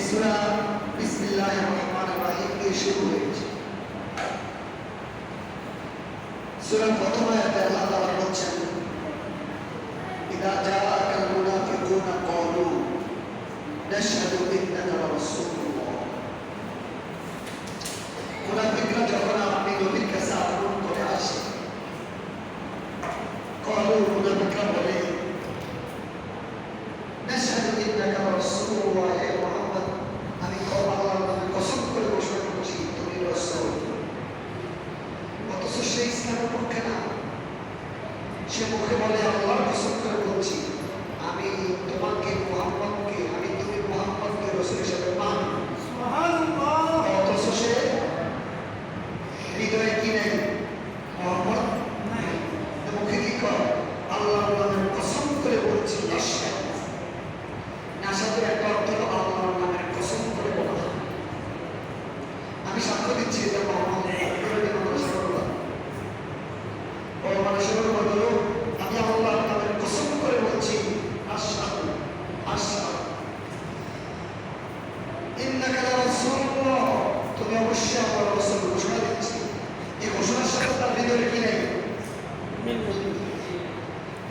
ইসলাম বিসমিল্লাহ রহমান রাহিম দিয়ে শুরু হয়েছে। সুরা প্রথম আয়াতে আল্লাহ তাআলা বলছেন, ইদা জাআকাল মুনাফিকুনা ক্বালু ইন্নাকা রাসূল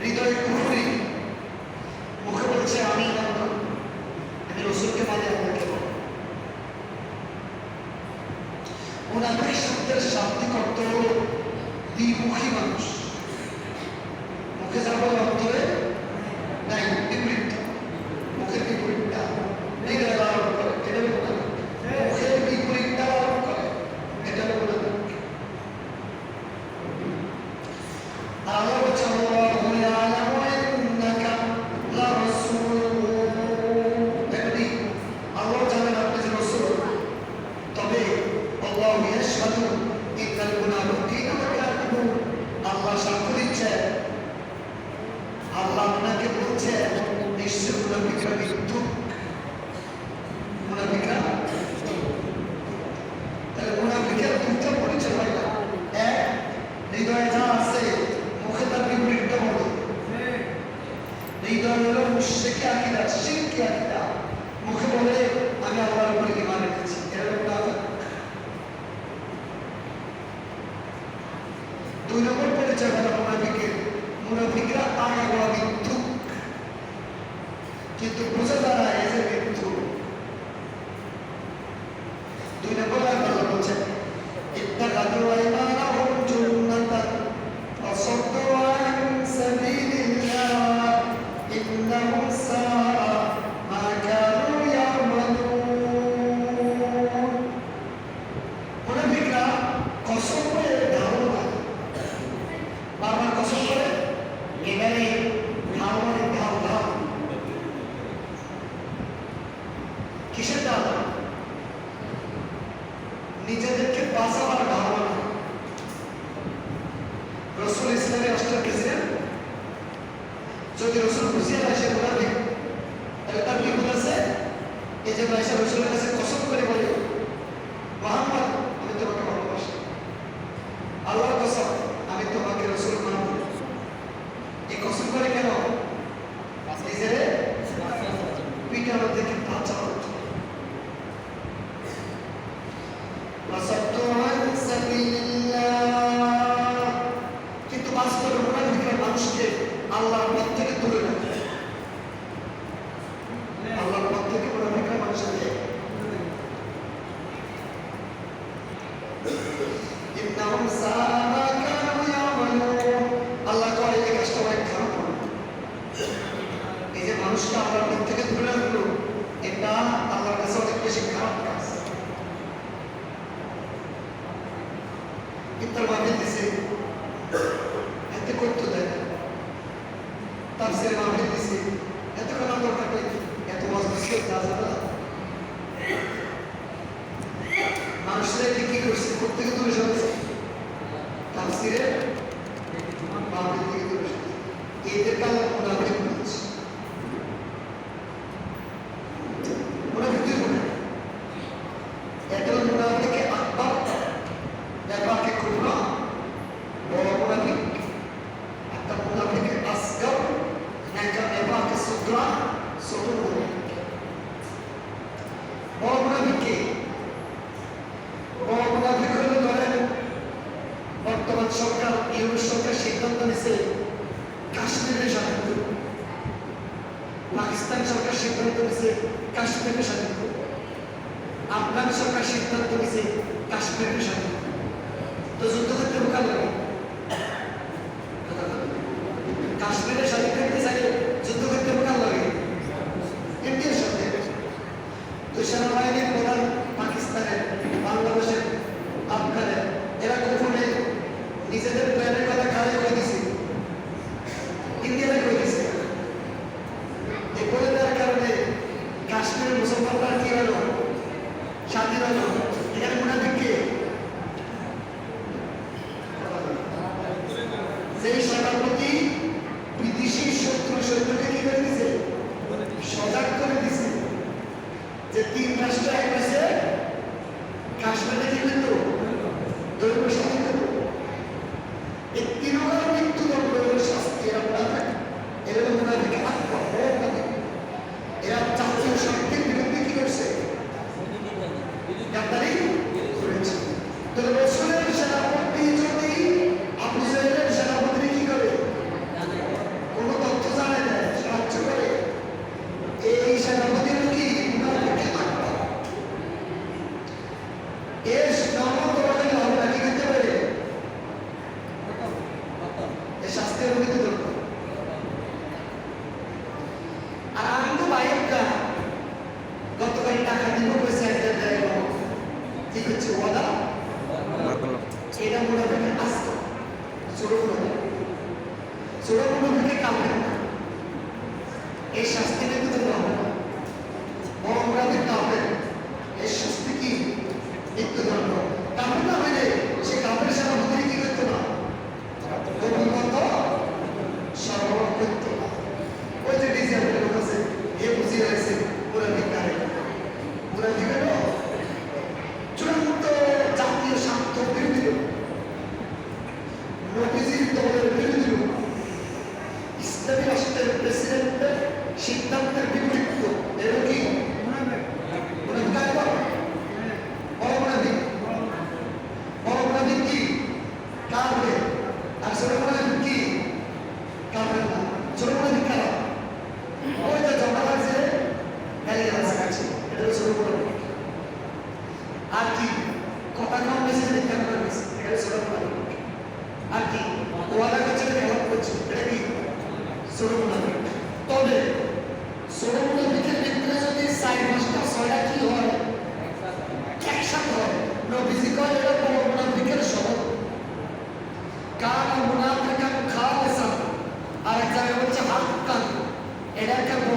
হৃদয়ে কুফরি মুখে বলছে, আমি আমি রসুলকে মাঝে আপনাকে ওনাদের শব্দের শান্তি করতে হল দ্বিমুখী মানুষ। ইচ্ছা করে মোনাফিকের মোনাফিকরা পাগা গোলা কিন্তু বোঝা যায় রসুল ইসলামী রাষ্ট্রের প্রেসিডেন্ট? যদি রসুল খুশি আসে বলাবে তাহলে তার কি বলেছে এই যে রাইসা রসুলের কাছে কসম করে বলে, মহান থেকে দূরে সরেছে তাফসিরের একটা কাশ্মীরের স্বাধীন করবে পাকিস্তান সরকার সিদ্ধান্ত নিয়েছে কাশ্মীরের স্বাধীন করবে আফগান সরকার সিদ্ধান্ত নিয়েছে কাশ্মীরের স্বাধীন সৈন্যকে কি করে দিছে? সজাগ করে দিছে। যে তিন রাষ্ট্র এক হয়েছে কাশ্মীরে কি কিন্তু দৈব చురుకుని దిక్కాలి ఓ ఇద్దరు జమ్మకాల్సి కలిగి era el que